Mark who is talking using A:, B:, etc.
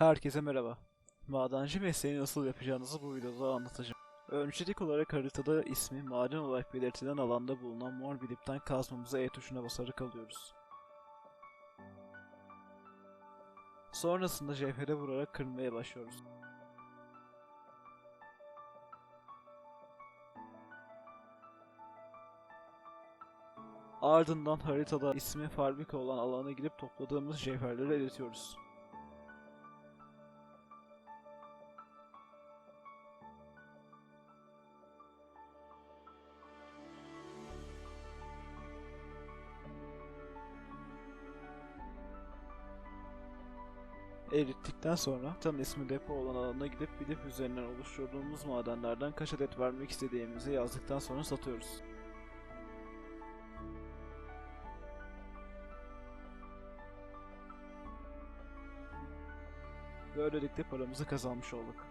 A: Herkese merhaba. Madenci mesleğini nasıl yapacağınızı bu videoda anlatacağım. Öncelik olarak haritada ismi maden olarak belirtilen alanda bulunan mor bir dipten kazmamıza E tuşuna basarak alıyoruz. Sonrasında cevhere vurarak kırmaya başlıyoruz. Ardından haritada ismi fabrika olan alana gidip topladığımız cevherleri eritiyoruz. Erittikten sonra tam ismi depo olan alana gidip bir dip üzerinden oluşturduğumuz madenlerden kaç adet vermek istediğimizi yazdıktan sonra satıyoruz. Böylelikle paramızı kazanmış olduk.